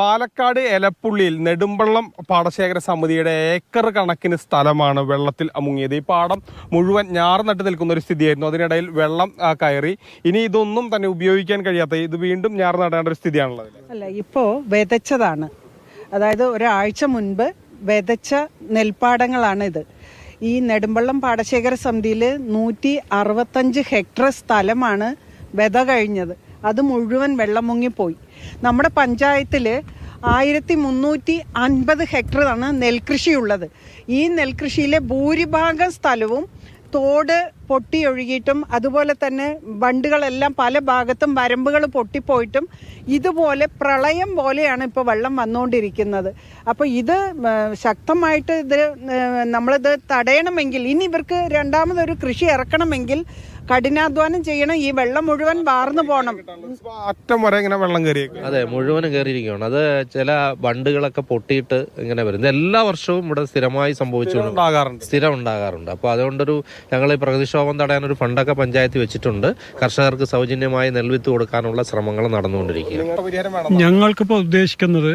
പാലക്കാട് എലപ്പുള്ളിയിൽ നെടുമ്പള്ളം പാടശേഖര സമിതിയുടെ ഏക്കർ കണക്കിന് സ്ഥലമാണ് വെള്ളത്തിൽ മുങ്ങിയത് ഈ പാടം മുഴുവൻ ഞാറ് നട്ട് നിൽക്കുന്ന ഒരു സ്ഥിതിയായിരുന്നു. അതിനിടയിൽ വെള്ളം കയറി. ഇനി ഇതൊന്നും തന്നെ ഉപയോഗിക്കാൻ കഴിയാത്ത ഇത് വീണ്ടും ഞാറ് നടേണ്ട ഒരു സ്ഥിതിയാണുള്ളത്. അല്ല ഇപ്പോൾ വിതച്ചതാണ്. അതായത് ഒരാഴ്ച മുൻപ് വിതച്ച നെൽപ്പാടങ്ങളാണ് ഇത് ഈ നെടുമ്പള്ളം പാടശേഖര സമിതിയിൽ നൂറ്റി അറുപത്തഞ്ച് ഹെക്ടർ സ്ഥലമാണ് വിത കഴിഞ്ഞത്. അത് മുഴുവൻ വെള്ളം മുങ്ങിപ്പോയി. നമ്മുടെ പഞ്ചായത്തിൽ ആയിരത്തി മുന്നൂറ്റി അൻപത് ഹെക്ടറാണ് നെൽകൃഷിയുള്ളത്. ഈ നെൽകൃഷിയിലെ ഭൂരിഭാഗം സ്ഥലവും തോട് പൊട്ടിയൊഴുകിയിട്ടും അതുപോലെ തന്നെ ബണ്ടുകളെല്ലാം പല ഭാഗത്തും വരമ്പുകൾ പൊട്ടിപ്പോയിട്ടും ഇതുപോലെ പ്രളയം പോലെയാണ് ഇപ്പോൾ വെള്ളം വന്നുകൊണ്ടിരിക്കുന്നത്. അപ്പോൾ ഇത് ശക്തമായിട്ട് ഇത് നമ്മളിത് തടയണമെങ്കിൽ ഇനി ഇവർക്ക് രണ്ടാമതൊരു കൃഷി ഇറക്കണമെങ്കിൽ കഠിനാധ്വാനം ചെയ്യണം ഈ വെള്ളം മുഴുവൻ വാർന്നു പോകണം അറ്റം വരെ ഇങ്ങനെ വെള്ളം കയറി അതെ മുഴുവനും കയറിയിരിക്കുകയാണ്. അത് ചില ബണ്ടുകളൊക്കെ പൊട്ടിയിട്ട് ഇങ്ങനെ വരും. എല്ലാ വർഷവും ഇവിടെ സ്ഥിരമായി സംഭവിച്ചുകൊണ്ട് ഉണ്ടാകാറുണ്ട് സ്ഥിരം ഉണ്ടാകാറുണ്ട് അപ്പോൾ അതുകൊണ്ടൊരു ഞങ്ങൾ ഈ പ്രകൃതിക്ഷോഭം തടയാൻ ഒരു ഫണ്ടൊക്കെ പഞ്ചായത്ത് വെച്ചിട്ടുണ്ട്. കർഷകർക്ക് സൗജന്യമായി നെൽവിത്ത് കൊടുക്കാനുള്ള ശ്രമങ്ങൾ നടന്നുകൊണ്ടിരിക്കുകയാണ്. ഞങ്ങൾക്കിപ്പോൾ ഉദ്ദേശിക്കുന്നത്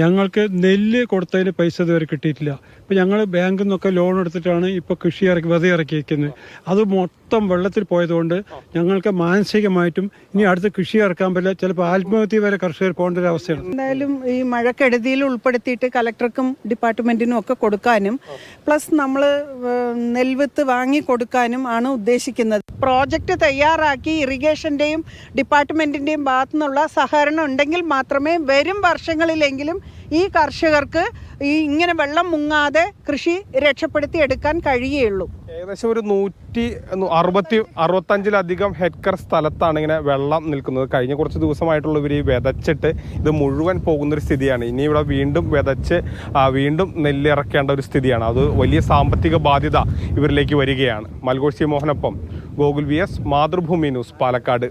ഞങ്ങൾക്ക് നെല്ല് കൊടുത്തതിന് പൈസ ഇതുവരെ കിട്ടിയിട്ടില്ല. ഇപ്പം ഞങ്ങൾ ബാങ്കിൽ നിന്നൊക്കെ ലോൺ എടുത്തിട്ടാണ് ഇപ്പോൾ കൃഷി ഇറക്കി വിത ഇറക്കിയിരിക്കുന്നത്. അത് മൊത്തം വെള്ളത്തിൽ പോയതുകൊണ്ട് ഞങ്ങൾക്ക് മാനസികമായിട്ടും ഇനി അടുത്ത് കൃഷി ഇറക്കാൻ പറ്റില്ല. ചിലപ്പോൾ ആത്മഹത്യ വരെ കർഷകർ പോകേണ്ട ഒരു അവസ്ഥയാണ്. എന്തായാലും ഈ മഴക്കെടുതിയിൽ ഉൾപ്പെടുത്തിയിട്ട് കലക്ടർക്കും ഡിപ്പാർട്ട്മെന്റിനും ഒക്കെ കൊടുക്കാനും പ്ലസ് നമ്മൾ നെൽവിത്ത് വാങ്ങി കൊടുക്കാനും ആണ് ഉദ്ദേശിക്കുന്നത്. പ്രോജക്റ്റ് തയ്യാറാക്കി ഇറിഗേഷന്റെയും ഡിപ്പാർട്ട്മെന്റിന്റെയും ഭാഗത്തു നിന്നുള്ള സഹകരണം ഉണ്ടെങ്കിൽ മാത്രമേ വരും വർഷങ്ങളിലെങ്കിലും ഈ കർഷകർക്ക് ഈ ഇങ്ങനെ വെള്ളം മുങ്ങാതെ കൃഷി രക്ഷപ്പെടുത്തി എടുക്കാൻ കഴിയുള്ളൂ ഏകദേശം ഒരു നൂറ്റി അറുപത്തി അറുപത്തഞ്ചിലധികം ഹെക്ടർ സ്ഥലത്താണ് ഇങ്ങനെ വെള്ളം നിൽക്കുന്നത്. കഴിഞ്ഞ കുറച്ച് ദിവസമായിട്ടുള്ള ഇവർ ഈ വിതച്ചിട്ട് ഇത് മുഴുവൻ പോകുന്ന ഒരു സ്ഥിതിയാണ്. ഇനി ഇവിടെ വീണ്ടും വിതച്ച് വീണ്ടും നെല്ലിറക്കേണ്ട ഒരു സ്ഥിതിയാണ്. അത് വലിയ സാമ്പത്തിക ബാധ്യത ഇവരിലേക്ക് വരികയാണ്. മൽഗോഷി മോഹനൊപ്പം Gokul V S Mathrubhumi news Palakkad.